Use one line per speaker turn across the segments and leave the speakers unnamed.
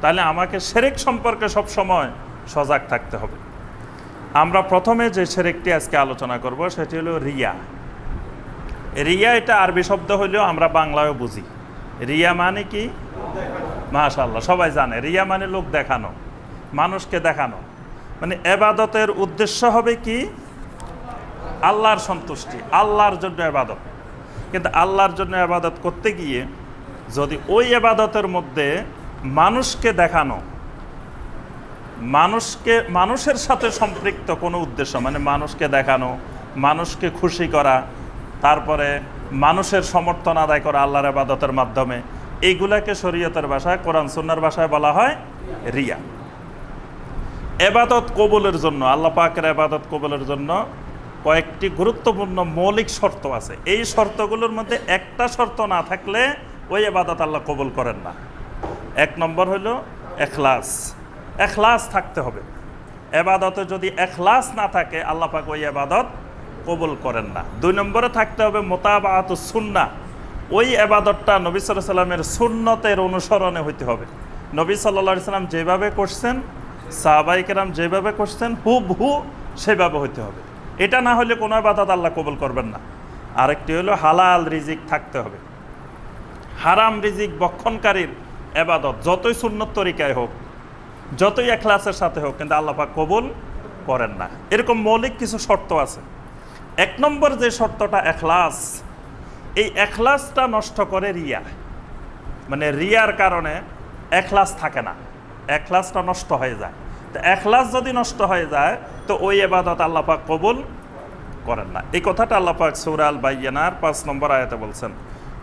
তাহলে আমাকে সেরেক সম্পর্কে সব সময় সজাগ থাকতে হবে। আমরা প্রথমে যে সেরেকটি আজকে আলোচনা করব, সেটি হলো রিয়া। রিয়া এটা আরবি শব্দ হলেও আমরা বাংলায়ও বুঝি। রিয়া মানে কি? মাশাল্লাহ সবাই জানে। রিয়া মানে লোক দেখানো, মানুষকে দেখানো। মানে এবাদতের উদ্দেশ্য হবে কি? আল্লাহর সন্তুষ্টি, আল্লাহর জন্য এবাদত। কিন্তু আল্লাহর জন্য এবাদত করতে গিয়ে যদি ওই এবাদতের মধ্যে মানুষকে দেখানো, মানুষকে, মানুষের সাথে সম্পৃক্ত কোনো উদ্দেশ্য মানে মানুষকে দেখানো, মানুষকে খুশি করা, তারপরে মানুষের সমর্থন আদায় করা আল্লাহর আবাদতের মাধ্যমে এইগুলাকে শরীয়তের ভাষায়, কোরআন সুন্নার ভাষায় বলা হয় রিয়া। এবাদত কবুলের জন্য, আল্লাহ পাকের এবাদত কবুলের জন্য কয়েকটি গুরুত্বপূর্ণ মৌলিক শর্ত আছে। এই শর্তগুলোর মধ্যে একটা শর্ত না থাকলে ওই এবাদত আল্লাহ কবুল করেন না। এক নম্বর হলো এখলাস। এখলাস থাকতে হবে। এবাদতে যদি এখলাস না থাকে, আল্লাহ পাক ওই এবাদত কবুল করেন না। দুই নম্বরে থাকতে হবে মোতাবাত সুন্না ওই এবাদতটা নবী সাল্লাহ সাল্লামের সুন্নতের অনুসরণে হইতে হবে। নবী সাল্লা সাল্লাম যেভাবে করছেন সাহাবাই কেরাম যেভাবে করছেন হুব হু সেভাবে হইতে হবে। এটা না হলে কোনো এবাদত আল্লাহ কবুল করবেন না। আরেকটি হলো হালাল রিজিক থাকতে হবে। হারাম রিজিক বক্ষণকারীর এবাদত, যতই সুন্নত তরিকায় হোক, যতই এখলাসের সাথে হোক, কিন্তু আল্লাপাক কবুল করেন না। এরকম মৌলিক কিছু শর্ত আছে। এক নম্বর যে শর্তটা এখলাস, এই এখলাসটা নষ্ট করে রিয়া। মানে রিয়ার কারণে এখলাস থাকে না। এখলাসটা নষ্ট হয়ে যায়। তো এখলাস যদি নষ্ট হয়ে যায়, তো ওই এবাদত আল্লাপাক কবুল করেন না। এই কথাটা আল্লাপাক সৌরাল বাইয়ানার পাঁচ নম্বর আয়াতে বলছেন।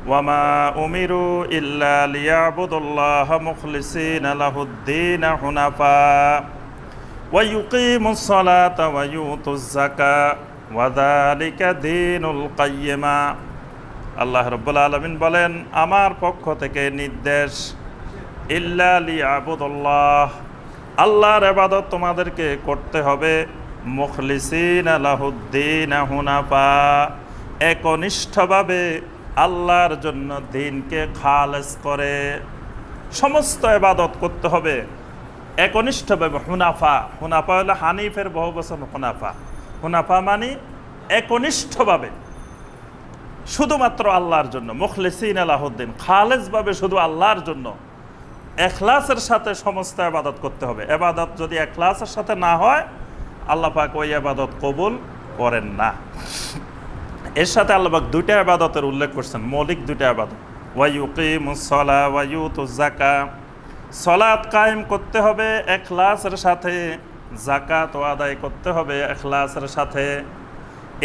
ওয়ামা উমিরু ইল্লা লিয়াবুদুল্লাহ মুখলিসিন লাহুদ্দিন হুনাফা ويقيموا الصلاة ويؤتوا الزكاة وذلك دين القيمة আল্লাহ রব্বুল আলমিন বলেন আমার পক্ষ থেকে নির্দেশ ইল্লা লিয়াবুদুল্লাহ আল্লাহর এবাদত তোমাদেরকে করতে হবে মুখলিসিন আলাহুদ্দিন হুনাফা একনিষ্ঠভাবে আল্লাহর জন্য দিনকে খালেস করে সমস্ত এবাদত করতে হবে। একনিষ্ঠভাবে হুনাফা হুনাফা হলো হানিফের বহু বছর হুনাফা। হুনাফা মানে একনিষ্ঠভাবে শুধুমাত্র আল্লাহর জন্য, মুখলিসিন আলাহুদ্দিন খালেজভাবে শুধু আল্লাহর জন্য এখলাসের সাথে সমস্ত আবাদত করতে হবে। এবাদত যদি এখলাসের সাথে না হয়, আল্লাহ পাক ওই আবাদত কবুল করেন না। এর সাথে আল্লাহবাক দুইটা আবাদতের উল্লেখ করছেন। মৌলিক দুইটা আবাদত ওয়াইউকিমুসলা ওয়াইউতুজাকা সলাৎ কায়েম করতে হবে, এখলাসের সাথে। জাকাত ও আদায় করতে হবে, এখলাসের সাথে।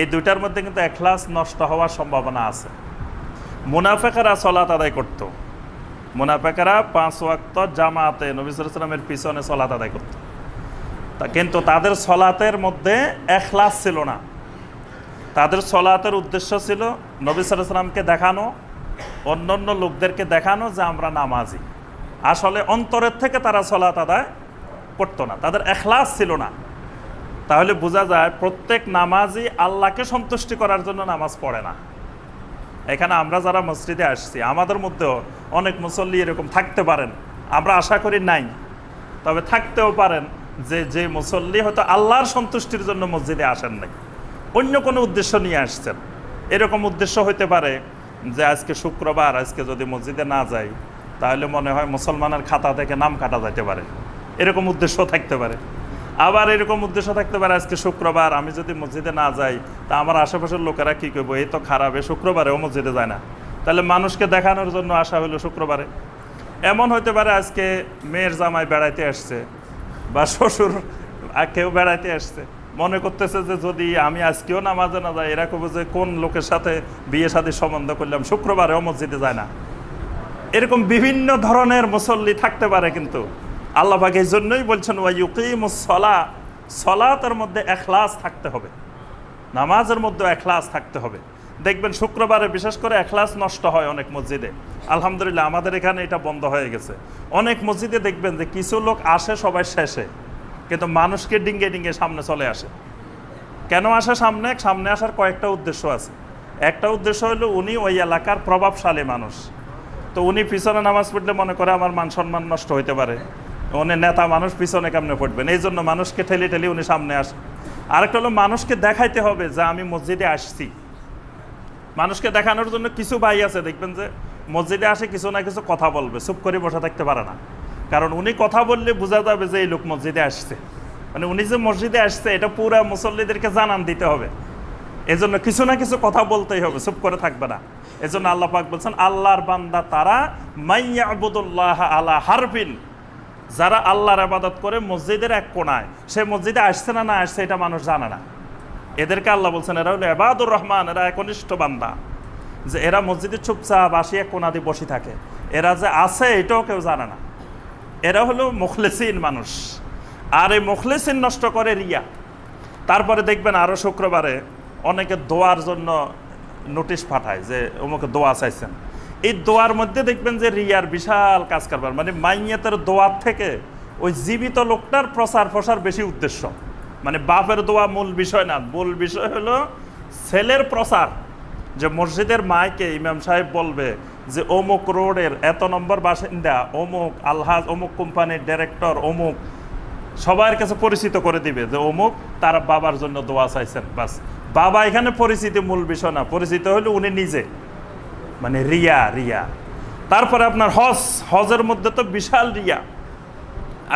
এই দুইটার মধ্যে কিন্তু এখলাস নষ্ট হওয়ার সম্ভাবনা আছে। মুনাফেকেরা সলাৎ আদায় করত। মুনাফেকেরা পাঁচ ওয়াক্ত জামাতে নবিসামের পিছনে সলাৎ আদায় করত। কিন্তু তাদের সলাতের মধ্যে এখলাস ছিল না। তাদের সলাতের উদ্দেশ্য ছিল নবী সালামকে দেখানো অন্য অন্য লোকদেরকে দেখানো যে আমরা নামাজি। আসলে অন্তরের থেকে তারা সলাত আদায় করতো না, তাদের এখলাস ছিল না। তাহলে বোঝা যায় প্রত্যেক নামাজি আল্লাহকে সন্তুষ্টি করার জন্য নামাজ পড়ে না। এখানে আমরা যারা মসজিদে আসছি, আমাদের মধ্যেও অনেক মুসল্লি এরকম থাকতে পারেন। আমরা আশা করি নাই, তবে থাকতেও পারেন যে যে মুসল্লি হয়তো আল্লাহর সন্তুষ্টির জন্য মসজিদে আসেন নাই। অন্য কোনো উদ্দেশ্য নিয়ে আসছেন। এরকম উদ্দেশ্য হইতে পারে যে আজকে শুক্রবার, আজকে যদি মসজিদে না যাই, তাহলে মনে হয় মুসলমানের খাতা থেকে নাম কাটা যাইতে পারে। এরকম উদ্দেশ্য থাকতে পারে। আবার এরকম উদ্দেশ্য থাকতে পারে আজকে শুক্রবার, আমি যদি মসজিদে না যাই, তা আমার আশেপাশের লোকেরা কী করব এই তো খারাপ, এ শুক্রবারেও মসজিদে যায় না। তাহলে মানুষকে দেখানোর জন্য আসা হলো শুক্রবারে। এমন হইতে পারে আজকে মেয়ের জামাই বেড়াইতে আসছে, বা শ্বশুর কেউ বেড়াইতে আসছে। মনে করতেছে যে যদি আমি আজকেও নামাজে না যাই, এরা যে কোন লোকের সাথে বিয়ে শাদীর সম্বন্ধ করলাম? শুক্রবারেও মসজিদে যায় না। এরকম বিভিন্ন ধরনের মুসল্লি থাকতে পারে কিন্তু। আল্লাহ পাক এই জন্যই বলছেন ওয়াইকিমুসলা সলাতের মধ্যে এখলাস থাকতে হবে। নামাজের মধ্যে এখলাস থাকতে হবে। দেখবেন শুক্রবারে বিশেষ করে এখলাস নষ্ট হয় অনেক মসজিদে। আলহামদুলিল্লাহ, আমাদের এখানে এটা বন্ধ হয়ে গেছে। অনেক মসজিদে দেখবেন যে কিছু লোক আসে সবাই শেষে। কিন্তু মানুষকে ডিঙ্গে ডিঙ্গে সামনে চলে আসে। কেন আসে সামনে? সামনে আসার কয়েকটা উদ্দেশ্য আছে। একটা উদ্দেশ্য হলো উনি ওই এলাকার প্রভাবশালী মানুষ। তো উনি পিছনে নামাজ পড়লে মনে করে আমার মান সম্মান নষ্ট হইতে পারে। উনি নেতা মানুষ, পিছনে কেমনে পড়বেন? এই জন্য মানুষকে ঠেলে ঠেলে উনি সামনে আসেন আরেকটা হলো মানুষকে দেখাইতে হবে যে আমি মসজিদে আসছি। মানুষকে দেখানোর জন্য কিছু ভাই আছে, দেখবেন যে মসজিদে আসে কিছু না কিছু কথা বলবে, চুপ করে বসে থাকতে পারে না। কারণ উনি কথা বললে বোঝা যাবে যে এই লোক মসজিদে আসছে। মানে উনি যে মসজিদে আসছে, এটা পুরা মুসল্লিদেরকে জানান দিতে হবে। এজন্য কিছু না কিছু কথা বলতেই হবে, চুপ করে থাকবে না। এজন্য আল্লাহ পাক বলছেন, আল্লাহর বান্দা তারা মাইয়া আবুদুল্লাহ আলা হারবিন যারা আল্লাহর আবাদত করে মসজিদের এক কোনায় সে মসজিদে আসছে না না আসছে, এটা মানুষ জানে না। এদেরকে আল্লাহ বলছেন, এরা হলো এবাদুর রহমান, এরা একনিষ্ঠ বান্দা। যে এরা মসজিদে চুপচাপ আসি এক কোনা দিয়ে বসে থাকে। এরা যে আছে, এটাও কেউ জানে না। এরা হলো মুখলেসিন মানুষ। আর এই মুখলেসিন নষ্ট করে রিয়া। তারপরে দেখবেন আরও শুক্রবারে অনেকে দোয়ার জন্য নোটিশ পাঠায় যে অমুকে দোয়া চাইছেন। এই দোয়ার মধ্যে দেখবেন যে রিয়ার বিশাল কাজ কারবার। মানে মাইয়াতের দোয়ার থেকে ওই জীবিত লোকটার প্রচার প্রসার বেশি উদ্দেশ্য। মানে বাপের দোয়া মূল বিষয় না, মূল বিষয় হলো ছেলের প্রচার। যে মসজিদের মাইকে ইমাম সাহেব বলবে যে অমুক রোডের, এত নম্বর বাসিন্দা, অমুক আলহাজ, অমুক কোম্পানির ডিরেক্টর অমুক সবার কাছে পরিচিত করে দিবে যে অমুক তার বাবার জন্য দোয়া চাইছেন, বাস। বাবা এখানে পরিচিতি মূল বিষয় না, পরিচিত হলো উনি নিজে। মানে রিয়া রিয়া। তারপরে আপনার হজ, হজের মধ্যে তো বিশাল রিয়া।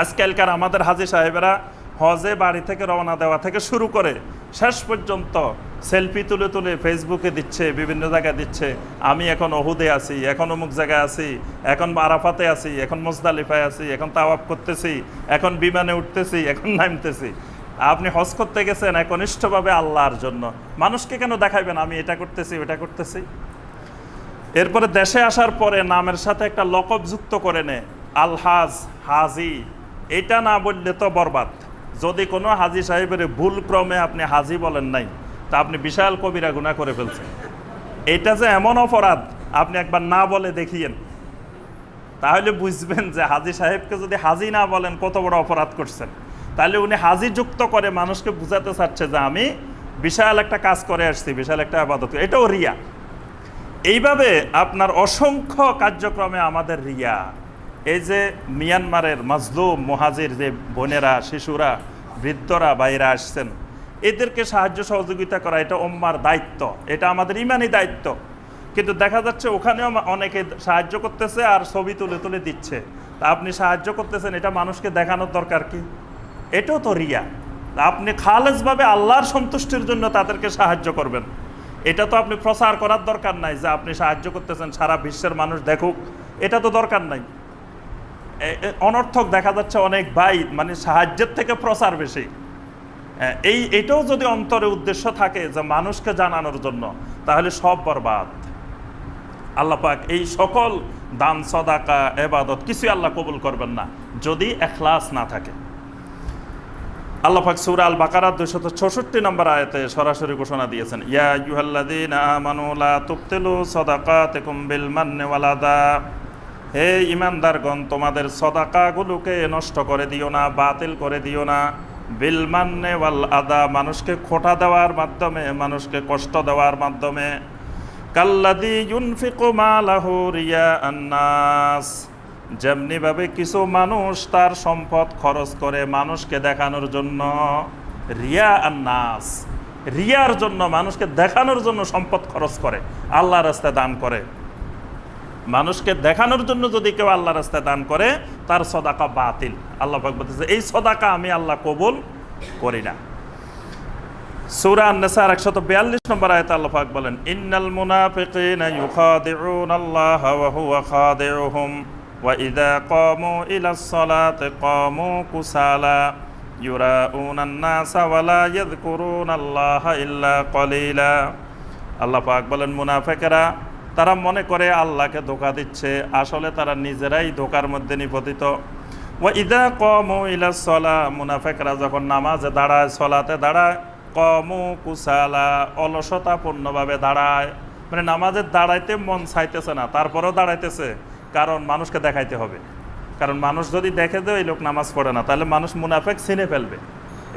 আজকালকার আমাদের হাজি সাহেবেরা হজে বাড়ি থেকে রওনা দেওয়া থেকে শুরু করে শেষ পর্যন্ত সেলফি তুলে তুলে ফেসবুকে দিচ্ছে, বিভিন্ন জায়গায় দিচ্ছে। আমি এখন অহুদে আছি, এখন অমুক জায়গায় আছি, এখন আরাফাতে আছি, এখন মোজদালিফায় আছি, এখন তাওয়াব করতেছি, এখন বিমানে উঠতেছি, এখন নামতেছি। আপনি হজ করতে গেছেন একনিষ্ঠভাবে আল্লাহর জন্য। মানুষকে কেন দেখাইবেন, আমি এটা করতেছি, ওটা করতেছি? এরপরে দেশে আসার পরে নামের সাথে একটা লকব যুক্ত করে নে, আলহাজ হাজি। এটা না বললে তো বরবাদ। যদি কোনো হাজি সাহেবের ভুল ক্রমে আপনি হাজি বলেন নাই তা আপনি বিশাল কবিরা গুণা করে ফেলছেন। এটা যে এমন অপরাধ, আপনি একবার না বলে দেখিয়েন। তাহলে বুঝবেন যে হাজি সাহেবকে যদি হাজি না বলেন, কত বড় অপরাধ করছেন। তাহলে উনি হাজি যুক্ত করে মানুষকে বুঝাতে চাচ্ছে যে আমি বিশাল একটা কাজ করে আসছি, বিশাল একটা আবাদত। এটাও রিয়া। এইভাবে আপনার অসংখ্য কার্যক্রমে আমাদের রিয়া। এই যে মিয়ানমারের মাজলুম, মহাজির যে বোনেরা, শিশুরা, বৃদ্ধরা বাইরে আসছেন এদেরকে সাহায্য সহযোগিতা করা এটা ওম্মার দায়িত্ব। এটা আমাদের ইমানি দায়িত্ব। কিন্তু দেখা যাচ্ছে ওখানেও অনেকে সাহায্য করতেছে আর ছবি তুলে তুলে দিচ্ছে। তা আপনি সাহায্য করতেছেন, এটা মানুষকে দেখানোর দরকার কি? এটাও তো রিয়া। আপনি খালেজভাবে আল্লাহর সন্তুষ্টির জন্য তাদেরকে সাহায্য করবেন। এটা তো আপনি প্রচার করার দরকার নাই যে আপনি সাহায্য করতেছেন, সারা বিশ্বের মানুষ দেখুক। এটা তো দরকার নাই। অনর্থক দেখা যাচ্ছে অনেক ভাই মানে সাহায্যের থেকে প্রচার বেশি। এই, এটাও যদি অন্তরে উদ্দেশ্য থাকে যে মানুষকে জানানোর জন্য, তাহলে সব বরবাদ। আল্লাহ পাক এই সকল দান, সদাকা, এবাদত কিছুই আল্লাহ কবুল করবেন না, যদি এখলাস না থাকে। আল্লাহ পাক সূরা আল বাকারা দুশত চৌষট্টি নম্বর আয়াতে সরাসরি ঘোষণা দিয়েছেন, ইয়া ইউহাল্লাযীনা আমানু লা তুবতিলু সাদাকাতিকুম বিল মান্নি ওয়াল আদা হে ইমানদারগণ তোমাদের সদাকাগুলোকে নষ্ট করে দিও না, বাতিল করে দিও না। বিল মান্নে ওয়াল আদা, মানুষকে খোটা দেওয়ার মাধ্যমে, মানুষকে কষ্ট দেওয়ার মাধ্যমে। কাল্লাদি ইউনফিকু মালাহু রিয়া আন্নাস যেমনিভাবে কিছু মানুষ তার সম্পদ খরচ করে মানুষকে দেখানোর জন্য রিয়া আন্নাস রিয়ার জন্য মানুষকে দেখানোর জন্য সম্পদ খরচ করে আল্লাহ রাস্তায় দান করে। মানুষকে দেখানোর জন্য যদি কেউ আল্লাহ রাস্তায় দান করে, তার সদাকা বাতিল। আল্লাহ বলতেছে, এই সদাকা আমি আল্লাহ কবুল করি না। সূরা আন-নিসার 142 নম্বর আয়াতে আল্লাহ পাক বলেন, ইন্নাল আল্লাহ বলেন, মুনাফিকেরা তারা মনে করে আল্লাহকে ধোকা দিচ্ছে, আসলে তারা নিজেরাই ধোকার মধ্যে নিপতিত। ওয়া ইদা কমু ইলা সলা, মুনাফেকরা যখন নামাজে দাঁড়ায়, সলাতে দাঁড়ায়, কমু কুসালা, অলসতাপূর্ণভাবে দাঁড়ায়। মানে নামাজে দাঁড়াইতে মন চাইতেছে না, তারপরেও দাঁড়াইতেছে, কারণ মানুষকে দেখাইতে হবে। কারণ মানুষ যদি দেখে যে ওই লোক নামাজ পড়ে না, তাহলে মানুষ মুনাফেক চিনে ফেলবে।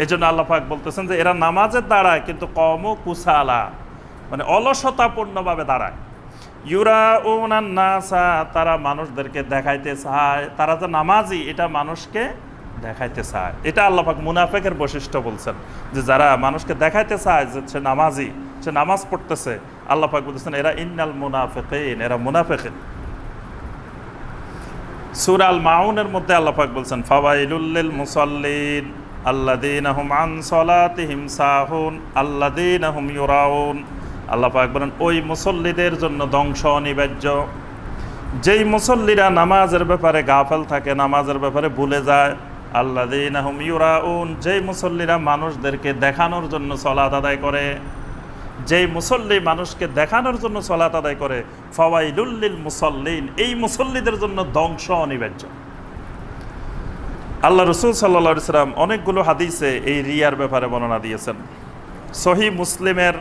এই জন্য আল্লাহ পাক বলতেছেন যে, এরা নামাজের দাঁড়ায়, কিন্তু কম কুসালা মানে অলসতাপূর্ণভাবে দাঁড়ায়। ও নাসা, তারা মানুষদেরকে দেখাইতে চায়। তারা যে নামাজি, এটা মানুষকে দেখাইতে চায়। এটা আল্লাপাক মুনাফেকের বৈশিষ্ট্য বলছেন, যে যারা মানুষকে দেখাইতে চায় যে সে নামাজি, সে নামাজ পড়তেছে আল্লাপাক বলতেছেন, এরা ইন্নাল মুনাফেকিন, এরা মুনাফেকিন। সুর আল মাউনের মধ্যে আল্লাপাক বলছেন ফাওয়াইলুল্লিল মুসাল্লিন আল্লাদিন আহম আন সলাতিহিম সাহুন আল্লাদিন আহম ইউরাউন। আল্লাহ পাক বলেন, ওই মুসল্লিদের জন্য ধ্বংস অনিবার্য। যেই মুসল্লিরা নামাজের ব্যাপারে গাফেল থাকে, নামাজের ব্যাপারে ভুলে যায় আল্লাদিন আহম ইউরাউন, যেই মুসল্লিরা মানুষদেরকে দেখানোর জন্য সলাত আদায় করে, যেই মুসল্লি মানুষকে দেখানোর জন্য সলাত আদায় করে ফাওয়াইলুল্লিল মুসল্লিন, এই মুসল্লিদের জন্য ধ্বংস অনিবার্য। আল্লাহ রসুল সাল্লা সাল্লাম অনেকগুলো হাদিসে এই রিয়ার ব্যাপারে বর্ণনা দিয়েছেন। সহি মুসলিমের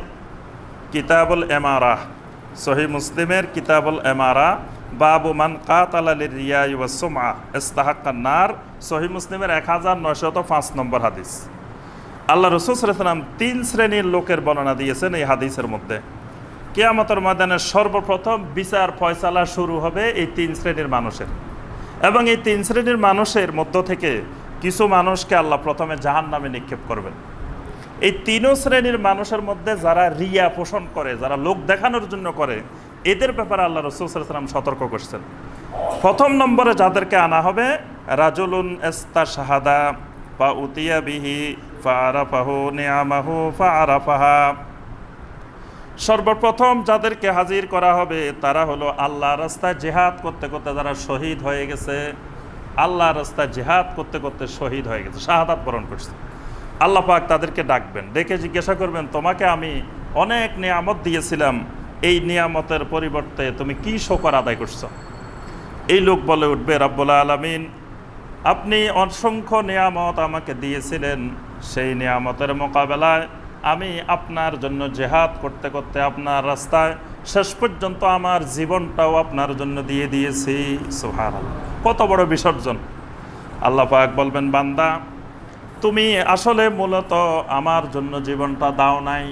কিতাবুল এমারা। সহি মুসলিমের কিতাবুল এমারা। বাবু মান কাতাল রিয়া ইউসমা ইস্তাহাক্কান্নার সহি মুসলিমের এক হাজার নয়শত পাঁচ নম্বর হাদিস। আল্লাহ রসুল সাল্লাম তিন শ্রেণির লোকের বর্ণনা দিয়েছেন এই হাদিসের মধ্যে। কেয়ামতর ময়দানের সর্বপ্রথম বিচার ফয়সালা শুরু হবে এই তিন শ্রেণির মানুষের। এবং এই তিন শ্রেণির মানুষের মধ্য থেকে কিছু মানুষকে আল্লাহ প্রথমে জাহান নামে নিক্ষেপ করবেন। এই তিনও শ্রেণির মানুষের মধ্যে যারা রিয়া পোষণ করে, যারা লোক দেখানোর জন্য করে, এদের ব্যাপারে আল্লাহ রসুলাম সতর্ক করছেন। প্রথম নম্বরে যাদেরকে আনা হবে, রাজুলুন এস্তা শাহাদা বা উতিয়া বিহি সর্বপ্রথম যাদেরকে হাজির করা হবে, তারা হলো আল্লাহ রাস্তায় জেহাদ করতে করতে যারা শহীদ হয়ে গেছে আল্লাহ রাস্তায় জেহাদ করতে করতে শহীদ হয়ে গেছে, শাহাদাত বরণ করছে। আল্লাহ পাক তাদেরকে ডাকবেন, ডেকে জিজ্ঞাসা করবেন, তোমাকে আমি অনেক নিয়ামত দিয়েছিলাম, এই নিয়ামতের পরিবর্তে তুমি কি শোকর আদায় করছ? এই লোক বলে উঠবে, রাব্বুল আলমিন, আপনি অসংখ্য নিয়ামত আমাকে দিয়েছিলেন, সেই নিয়ামতের মোকাবেলায় আমি আপনার জন্য জেহাদ করতে করতে আপনার রাস্তায় শেষ পর্যন্ত আমার জীবনটাও আপনার জন্য দিয়ে দিয়েছি। সোহার কত বড় বিসর্জন। আল্লাহ পাক বলবেন, বান্দা তুমি আসলে মূলত আমার জন্য জীবনটা দাও নাই।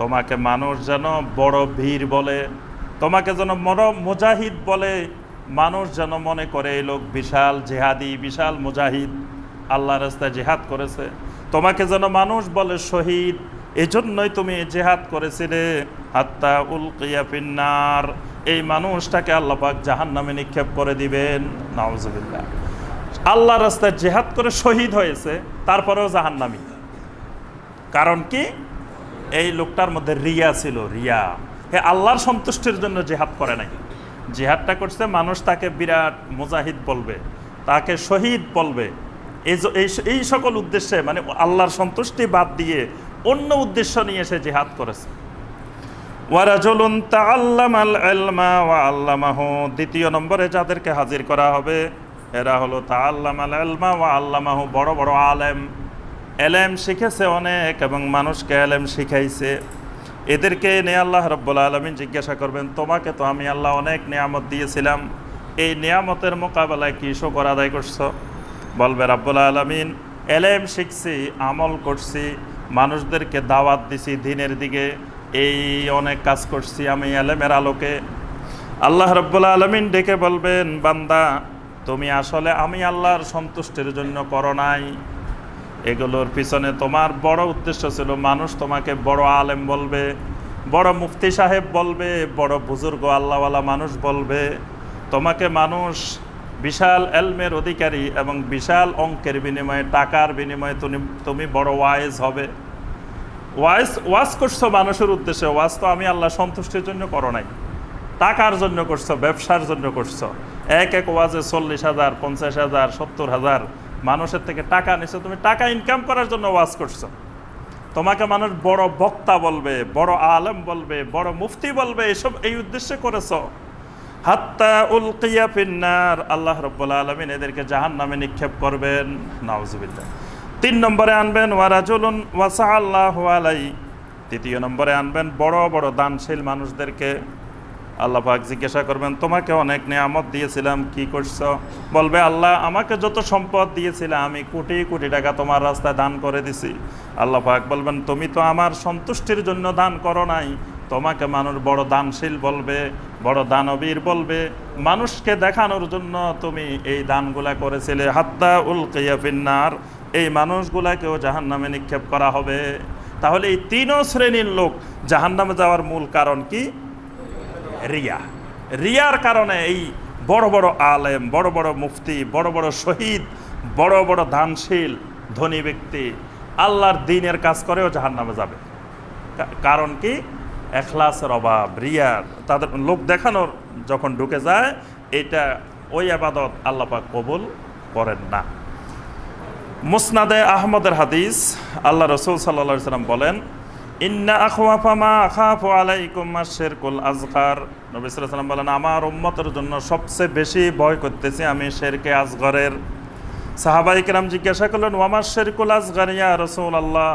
তোমাকে মানুষ যেন বড় ভিড় বলে, তোমাকে যেন বড় মুজাহিদ বলে, মানুষ যেন মনে করে এই লোক বিশাল জেহাদি, বিশাল মুজাহিদ। আল্লাহ রাস্তায় জেহাদ করেছে। তোমাকে যেন মানুষ বলে শহীদ, এজন্যই তুমি জেহাদ করেছিলে। হাত্তা উলকিয়া ফিন্নার। এই মানুষটাকে আল্লাপাক জাহান নামে নিক্ষেপ করে দিবেন। নওয়াজবিল্লা আল্লাহ রাস্তায় জেহাদ করে শহীদ হয়েছে, তারপরেও জাহান্নামি। কারণ কি? এই লোকটার মধ্যে রিয়া ছিল, রিয়া। হে আল্লাহর সন্তুষ্টির জন্য জেহাদ করে নাই। জেহাদটা করছে মানুষ তাকে বিরাট মুজাহিদ বলবে, তাকে শহীদ বলবে। এই সকল উদ্দেশ্যে মানে আল্লাহর সন্তুষ্টি বাদ দিয়ে অন্য উদ্দেশ্য নিয়ে সে জেহাদ করেছে। দ্বিতীয় নম্বরে যাদেরকে হাজির করা হবে এরা হলো তাআল্লামাল ইলমা ওয়া আল্লামাহু বড় বড় আলেম। এলেম শিখেছে অনেক এবং মানুষকে এলেম শিখাইছে। এদেরকে নিয়ে আল্লাহ রব্বুল আলমিন জিজ্ঞাসা করবেন, তোমাকে তো আমি আল্লাহ অনেক নিয়ামত দিয়েছিলাম। এই নিয়ামতের মোকাবেলায় কী শকর আদায় করছ? বলবে, রাব্বুল আলমিন, এলেম শিখছি, আমল করছি, মানুষদেরকে দাওয়াত দিছি দিনের দিকে। এই অনেক কাজ করছি আমি এলেমের আলোকে। আল্লাহ রব্বুল আলমিন ডেকে বলবেন, বান্দা তুমি আসলে আমি আল্লাহর সন্তুষ্টির জন্য করো নাই। এগুলোর পিছনে তোমার বড় উদ্দেশ্য ছিল, মানুষ তোমাকে বড় আলেম বলবে, বড় মুফতি সাহেব বলবে, বড় বুজুর্গ আল্লাহওয়ালা মানুষ বলবে। তোমাকে মানুষ বিশাল এলমের অধিকারী এবং বিশাল অঙ্কের বিনিময়ে, টাকার বিনিময়ে তুমি তুমি বড় ওয়াইজ হবে। ওয়াইজ, ওয়াজ করছ মানুষের উদ্দেশ্যে, ওয়াজ তো আমি আল্লাহ সন্তুষ্টির জন্য করো নাই। টাকার জন্য করছ, ব্যবসার জন্য করছ। এক এক ওয়াজে চল্লিশ হাজার, পঞ্চাশ হাজার, সত্তর হাজার মানুষের থেকে টাকা নিছো, তুমি টাকা ইনকাম করার জন্য ওয়াজ করছ। তোমাকে মানুষ বড় বক্তা বলবে, বড় আলেম বলবে, বড় মুফতি বলবে, এসব এই উদ্দেশ্যে করেছ। হাত্তা উলকিয়া ফিন্নার, আল্লাহ রব্বুল আলমিন এদেরকে জাহান নামে নিক্ষেপ করবেন। নাউজুবিল্লাহ। তিন নম্বরে আনবেন ওয়ারাজুলুন ওয়াসা আল্লাহ আলাই। তৃতীয় নম্বরে আনবেন, বড় বড় দানশীল মানুষদেরকে। আল্লাহ পাক জিজ্ঞাসা করবেন, তোমাকে অনেক নিয়ামত দিয়েছিলাম, কি করছ? বলবে, আল্লাহ, আমাকে যত সম্পদ দিয়েছিলে, আমি কোটি কোটি টাকা তোমার রাস্তায় দান করে দিছি। আল্লাহ পাক বলবেন, তুমি তো আমার সন্তুষ্টির জন্য দান করো নাই, তোমাকে মানুষ বড় দানশীল বলবে, বড় দানবীর বলবে। মানুষকে দেখানোর জন্য তুমি এই দানগুলা করেছিলে। হাত্তা উল ফিন্নার, এই মানুষগুলাকেও জাহান নামে নিক্ষেপ করা হবে। তাহলে এই তিনও শ্রেণির লোক জাহান নামে যাওয়ার মূল কারণ কি? রিয়া। রিয়ার কারণে এই বড় বড় আলেম, বড় বড় মুফতি, বড় বড় শহীদ, বড় বড় দানশীল, ধনী ব্যক্তি আল্লাহর দিনের কাজ করেও জাহান নামে যাবে কারণ কি? এখলাসের অভাব, রিয়ার। তাদের লোক দেখানোর যখন ঢুকে যায়, এটা ওই আবাদত আল্লাপাক কবুল করেন না। মুসনাদে আহমদের হাদিস, আল্লাহ রসুল সাল্লা সাল্লাম বলেন ইন্না আখওয়াফামা আখাফু আলাইকুম শেরকুল আজগার। নবী বলেন, আমার উম্মতের জন্য সবচেয়ে বেশি ভয় করতেছি আমি শেরকে আজগরের। সাহাবাই কেরাম জিজ্ঞাসা করলেন ওয়ামার শেরকুল আজগারিয়া রসুল আল্লাহ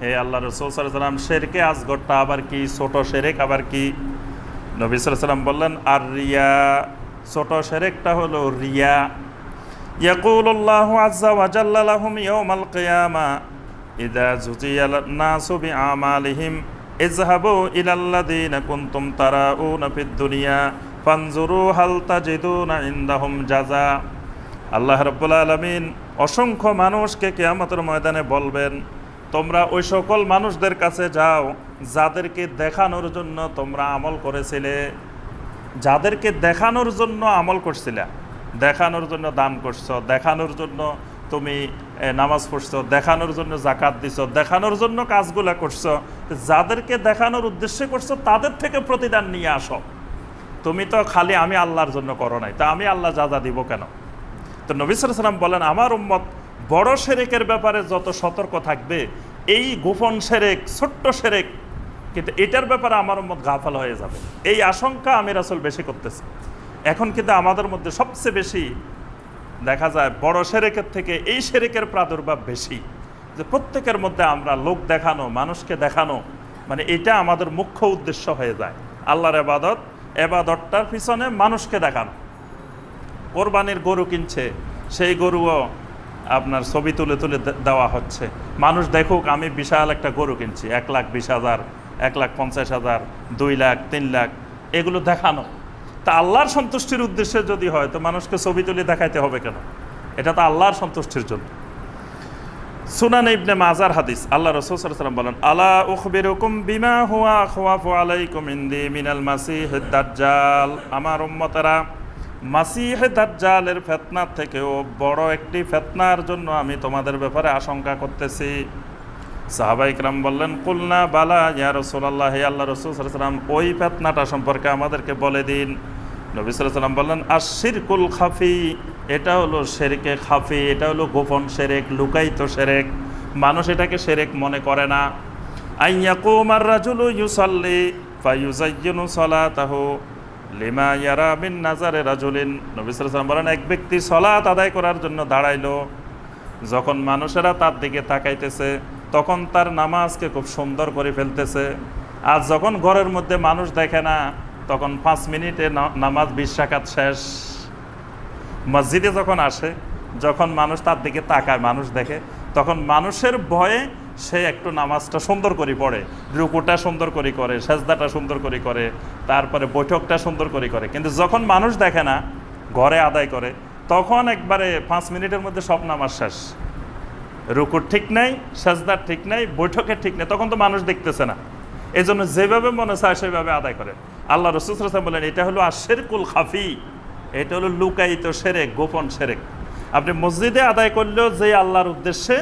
হে আল্লাহ রসুল সাল্লাম শেরকে আজগরটা আবার কি, ছোট শেরেক আবার কি? নবী সাল্লাম বললেন, আর রিয়া, ছোট শেরেকটা হলো রিয়া। ইয়াকুল্লাহ আজ্জা ওয়াজাল্লাহুম ইয়মাল কেয়ামা। ইদা দুনিয়া আল্লাহ আলামিন অসংখ্য মানুষকে কিয়ামতের ময়দানে বলবেন, তোমরা ওই সকল মানুষদের কাছে যাও, যাদেরকে দেখানোর জন্য তোমরা আমল করেছিলে। যাদেরকে দেখানোর জন্য আমল করছিলে, দেখানোর জন্য দান করছ, দেখানোর জন্য তুমি নামাজ পড়ছো, দেখানোর জন্য জাকাত দিছো, দেখানোর জন্য কাজগুলা করছ, যাদেরকে দেখানোর উদ্দেশ্যে করছ, তাদের থেকে প্রতিদান নিয়ে আসো। তুমি তো খালি আমি আল্লাহর জন্য করো নাই, তা আমি আল্লাহ যা যা দিব কেন? তো নবী সাল্লাম বলেন, আমার উম্মত বড় সেরেকের ব্যাপারে যত সতর্ক থাকবে, এই গোপন সেরেক ছোট্ট সেরেক কিন্তু এটার ব্যাপারে আমার উম্মত গাফাল হয়ে যাবে। এই আশঙ্কা আমি রাসুল বেশি করতেছি। এখন কিন্তু আমাদের মধ্যে সবচেয়ে বেশি দেখা যায় বড় সেরেকের থেকে এই সেরেকের প্রাদুর্ভাব বেশি, যে প্রত্যেকের মধ্যে আমরা লোক দেখানো, মানুষকে দেখানো মানে এটা আমাদের মুখ্য উদ্দেশ্য হয়ে যায়। আল্লাহর এবাদত, এবাদতটার পিছনে মানুষকে দেখানো। কোরবানির গরু কিনছে, সেই গরুও আপনার ছবি তুলে তুলে দেওয়া হচ্ছে। মানুষ দেখুক, আমি বিশাল একটা গরু কিনছি, এক লাখ বিশ হাজার, এক লাখ পঞ্চাশ হাজার, দুই লাখ, তিন লাখ, এগুলো দেখানো। তা আল্লাহর সন্তুষ্টির উদ্দেশ্যে যদি হয়, তো মানুষকে ছবি তুলে দেখাইতে হবে কেন? এটা তো আল্লাহর সন্তুষ্টির জন্য। সুনান ইবনে মাজার হাদিস, আল্লাহ রসুল সাল্লাম বলেন, আলা উখবিরুকুম বিমা হুয়া আখওয়াফু আলাইকুম ইনদি মিনাল মাসিহ দাজ্জাল। আমার উম্মতেরা মাসিহ দাজ্জালের ফেতনার থেকেও বড় একটি ফেতনার জন্য আমি তোমাদের ব্যাপারে আশঙ্কা করতেছি। সাহাবাই ইকরাম বললেন, কুলনা বালা, ইয়া রসুল্লাহ হে আল্লাহ রসুল সাল্লাম ওই ফেতনাটা সম্পর্কে আমাদেরকে বলে দিন। নবী সাল্লাম বললেন আশিরকুল খাফি, এটা হলো শেরেকে খাফি, এটা হলো গোপন সেরেক লুকায়িত সেরেক মানুষ এটাকে সেরেক মনে করে না। আইয়াকুমার রাজুলু ইউসাল্লি ফায়ুজাইয়িনু সালাতাহু লিমা ইয়ারা মিন নাজারে রাজুলিন। নবী সাল্লাম বলেন, এক ব্যক্তি সলাত আদায় করার জন্য দাঁড়াইলো। যখন মানুষেরা তার দিকে তাকাইতেছে তখন তার নামাজকে খুব সুন্দর করে ফেলতেছে। আর যখন ঘরের মধ্যে মানুষ দেখে না, তখন পাঁচ মিনিটে নামাজ বিশ রাকাত শেষ। মসজিদে যখন আসে, যখন মানুষ তার দিকে তাকায়, মানুষ দেখে, তখন মানুষের ভয়ে সে একটু নামাজটা সুন্দর করে পড়ে, রুকুটা সুন্দর করে করে, সেজদাটা সুন্দর করে করে, তারপরে বৈঠকটা সুন্দর করে করে। কিন্তু যখন মানুষ দেখে না, ঘরে আদায় করে, তখন একবারে পাঁচ মিনিটের মধ্যে সব নামাজ শেষ। রুকুর ঠিক নাই, সাজদার ঠিক নাই, বৈঠকের ঠিক নেই, তখন তো মানুষ দেখতেছে না। এই জন্য যেভাবে মনে চায় সেভাবে আদায় করে। আল্লাহ রসুল বলেন, এটা হলো আশেরকুল খাফি, এটা হলো লুকায়িত সেরেক, গোপন সেরেক। আপনি মসজিদে আদায় করলেও যে আল্লাহর উদ্দেশ্যে,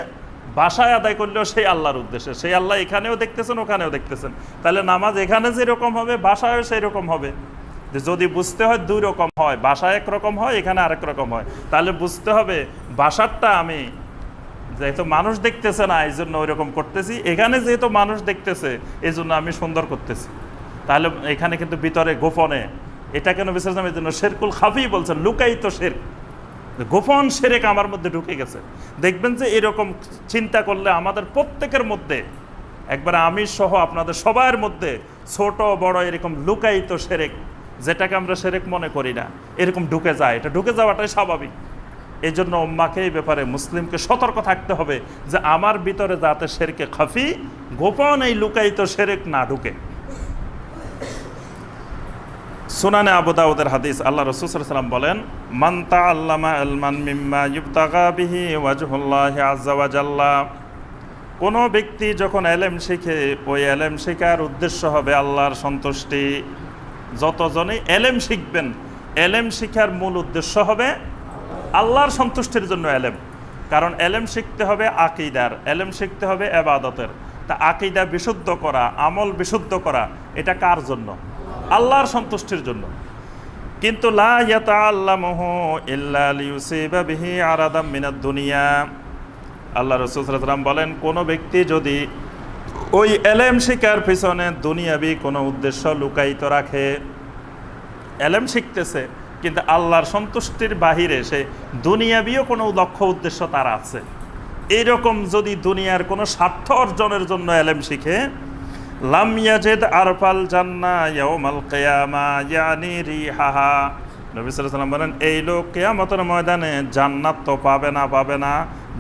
বাসায় আদায় করলেও সেই আল্লাহর উদ্দেশ্যে। সেই আল্লাহ এখানেও দেখতেছেন, ওখানেও দেখতেছেন। তাহলে নামাজ এখানে যেরকম হবে, বাসায়ও সেই রকম হবে যদি বুঝতে হয় দুই রকম হয়, বাসায় একরকম হয়, এখানে আরেক রকম হয়। তাহলে বুঝতে হবে, বাসারটা আমি যেহেতু মানুষ দেখতেছে না, এই জন্য ওই রকম করতেছি। এখানে যেহেতু মানুষ দেখতেছে, এই জন্য আমি সুন্দর করতেছি। তাহলে এখানে কিন্তু ভিতরে গোপনে, এটা কেন বিশেষ এই জন্য শেরকুল খাফি বলছেন, লুকায়িত শের গোপন সেরেক আমার মধ্যে ঢুকে গেছে। দেখবেন যে এরকম চিন্তা করলে আমাদের প্রত্যেকের মধ্যে, একবার আমি সহ আপনাদের সবার মধ্যে ছোট, বড় এরকম লুকায়িত সেরেক যেটাকে আমরা সেরেক মনে করি না, এরকম ঢুকে যায়। এটা ঢুকে যাওয়াটাই স্বাভাবিক। এই জন্য উম্মাকে এই ব্যাপারে মুসলিমকে সতর্ক থাকতে হবে যে আমার ভিতরে যাতে শেরকে খাফি, গোপন এই লুকায়িত সেরেক না ঢুকে। সুনানে আবু দাউদের হাদিস, আল্লাহ রসুল বলেন মান্তা আল্লামা আলমান মিম্মা ইবতাগা বিহি ওয়াজহুল্লাহ ওয়াজাল্লা কোনো ব্যক্তি যখন এলেম শিখে, ওই এলেম শেখার উদ্দেশ্য হবে আল্লাহর সন্তুষ্টি। যতজনই এলেম শিখবেন, এলেম শিখার মূল উদ্দেশ্য হবে আল্লাহর সন্তুষ্টির জন্য এলেম। কারণ এলেম শিখতে হবে আকিদার, এলেম শিখতে হবে এবাদতের। তা আকিদা বিশুদ্ধ করা, আমল বিশুদ্ধ করা, এটা কার জন্য? আল্লাহর সন্তুষ্টির জন্য। কিন্তু দুনিয়া। আল্লাহ রসুল সাল্লাম বলেন, কোনো ব্যক্তি যদি ওই এলেম শিকার পিছনে দুনিয়াবি কোনো উদ্দেশ্য লুকায়িত রাখে, এলেম শিখতেছে কিন্তু আল্লাহর সন্তুষ্টির বাহিরে সে দুনিয়াবিও কোনো লক্ষ্য উদ্দেশ্য তার আছে। এইরকম যদি দুনিয়ার কোনো স্বার্থ অর্জনের জন্য এলেম শিখে, লাম ইয়াজেদ আরফাল জান্না ইয়াউমাল কিয়ামা, ইয়ানি রিহাহা। বলেন, এই লোক কিয়ামতের ময়দানে জান্নাত তো পাবে না পাবে না।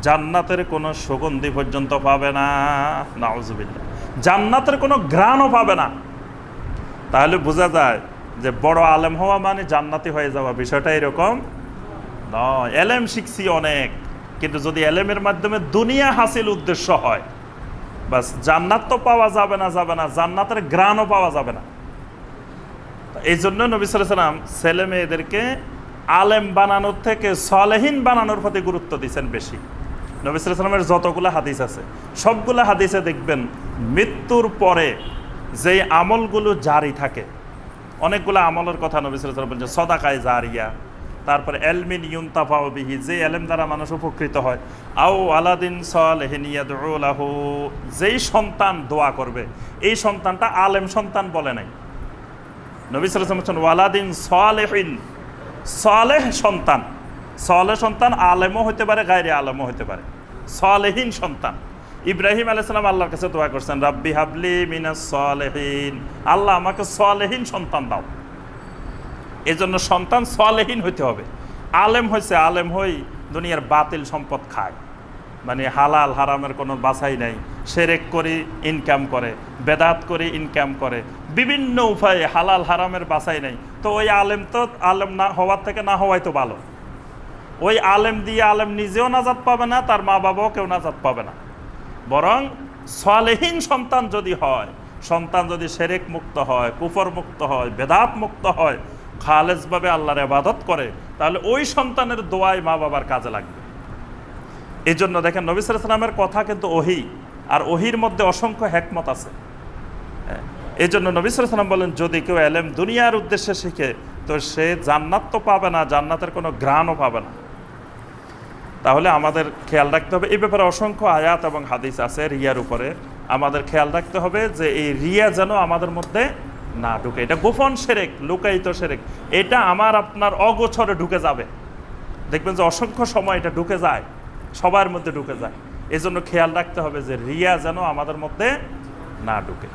জান্নাতের কোনো সুগন্ধি পর্যন্ত পাবে না। নাউজুবিল্লাহ। জান্নাতের কোনো ঘ্রাণও পাবে না। তাহলে বোঝা যায় যে বড় আলেম হওয়া মানে জান্নাতি হয়ে যাওয়া, বিষয়টা এরকম নয়। এলেম শিখছি অনেক, কিন্তু যদি এলেমের মাধ্যমে দুনিয়া হাসিল উদ্দেশ্য হয়, বাস জান্নাত তো পাওয়া যাবে না যাবে না, জান্নাতের গ্রানও পাওয়া যাবে না। এই জন্য নবী সাল্লাম ছেলে মেয়েদেরকে আলেম বানানোর থেকে সলেহীন বানানোর প্রতি গুরুত্ব দিচ্ছেন বেশি। নবী সাল্লামের যতগুলো হাদিস আছে, সবগুলো হাদিসে দেখবেন মৃত্যুর পরে যে আমলগুলো জারি থাকে অনেকগুলো আমলের কথা নবী সাল্লাম বলছেন, সদাকায় জারিয়া, তারপরে এলমিন ইউনতাফাও বিহি, যে এলেম দ্বারা মানুষ উপকৃত হয়। আও আলাদিন সালেহিনিয়াদুলাহু যেই সন্তান দোয়া করবে, এই সন্তানটা আলেম সন্তান বলে নাই। নবী সাল্লাম বলছেন, ওয়ালাদিন সালেহিন, সালেহ সন্তান সালেহ সন্তান আলেমও হতে পারে, গায়রে আলেমও হতে পারে। সালেহীন সন্তান। ইব্রাহিম আলাইসালাম আল্লাহর কাছে দোয়া করছেন, রাব্বি হাবলি মিনাস সালেহীন। আল্লাহ আমাকে সালেহীন সন্তান দাও। এই জন্য সন্তান সালেহীন হইতে হবে। আলেম হয়েছে আলেম হই দুনিয়ার বাতিল সম্পদ খায়। মানে হালাল, হারামের কোনো বাছাই নাই। সেরেক করি ইনকাম করে। বেদাত করি ইনকাম করে। বিভিন্ন উপায়ে হালাল, হারামের বাছাই নাই। তো ওই আলেম তো, আলেম না হওয়ার থেকে না হওয়াই তো ভালো। ওই আলেম দিয়ে আলেম নিজেও নাজাত পাবে না, তার মা বাবাও কেউ নাজাত পাবে না। বরং সালেহীন সন্তান যদি হয় সন্তান যদি সেরেক মুক্ত হয় কুফর মুক্ত হয় বেদাত মুক্ত হয় খালেজভাবে আল্লাহর আবাদত করে তাহলে ওই সন্তানের দোয়াই মা বাবার কাজে লাগবে। এই জন্য দেখেন নবী সালামের কথা কিন্তু ওহি আর ওহির মধ্যে অসংখ্য হ্যাকমত আছে। হ্যাঁ, এই জন্য নবী সালাম বলেন যদি কেউ এলেম দুনিয়ার উদ্দেশ্যে শিখে তো সে জান্নাত তো পাবে না জান্নাতের কোনো গ্রাণও পাবে না। তাহলে আমাদের খেয়াল রাখতে হবে। এই ব্যাপারে অসংখ্য আয়াত এবং হাদিস আছে রিয়ার উপরে। আমাদের খেয়াল রাখতে হবে যে এই রিয়া যেন আমাদের মধ্যে না ঢুকে। এটা গোপন সেরেক, লুকায়িত সেরেক। এটা আমার আপনার অগোছরে ঢুকে যাবে। দেখবেন যে অসংখ্য সময় এটা ঢুকে যায়, সবার মধ্যে ঢুকে যায়। এই জন্য খেয়াল রাখতে হবে যে রিয়া যেন আমাদের মধ্যে না ঢুকে।